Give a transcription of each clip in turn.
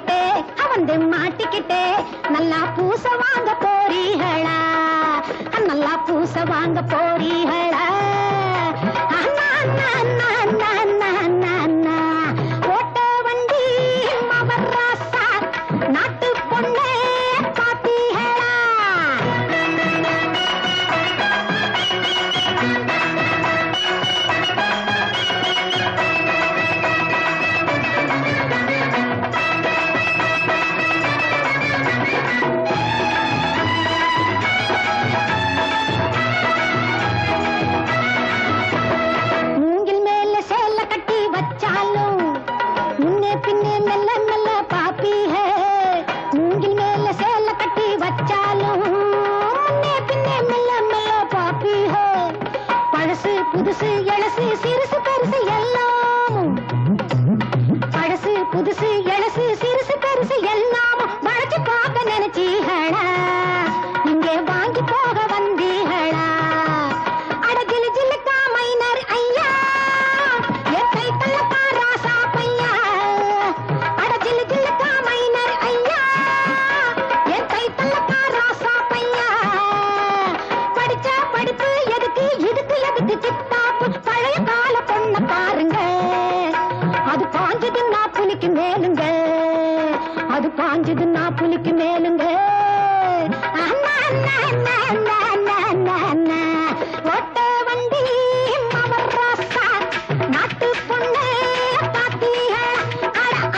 மாட்டிக்கிட்டே அவந்து மாட்டிக்கிட்டே நல்லா பூச வாங்க போறீகளா? நல்லா பூச வாங்க போறீகளா? அண்ணா அண்ணா அண்ணா அண்ணா. பாஞ்சதுன்னா புலிக்கு மேலுங்க. அது பாஞ்சதுன்னா புலிக்கு மேலுங்க. ஒட்ட வண்டி நாட்டு பொண்ணு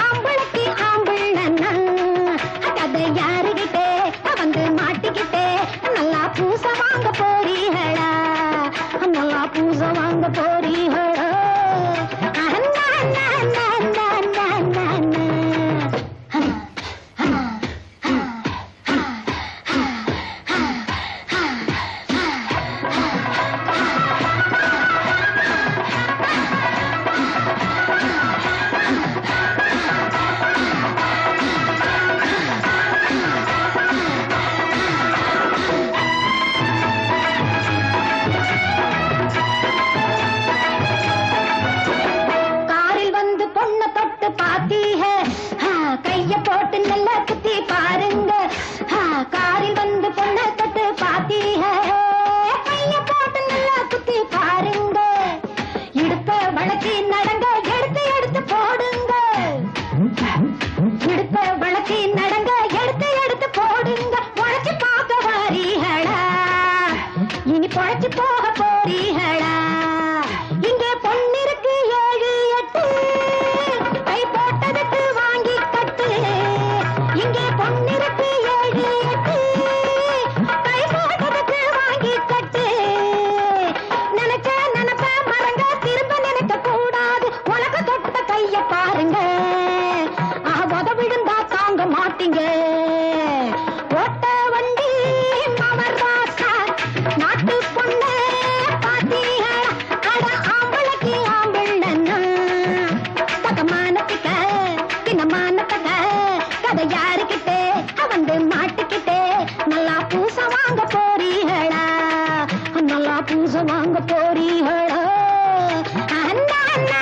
ஆம்பளைக்கு ஆம்பிள் கதை யாருகிட்டே? வந்து மாட்டிக்கிட்டே. நல்லா பூச வாங்க போறீங்களா நல்லா பூச வாங்க போறீங்களா பாருங்க. அத விழுந்தா தாங்க மாட்டீங்க. ஓட்ட வண்டி மமர் ராசா நாட்டு பொண்ணு ஆம்பளைக்கு ஆம்பிள்ளன்னா பக்கமானத்துக்க பின்னமானத்தக்க கதை யாருக்கிட்டே? வந்து மாட்டுக்கிட்டே. நல்லா பூச வாங்க போறீங்களா? நல்லா பூச வாங்க போறீங்களா? அண்ணா அண்ணா.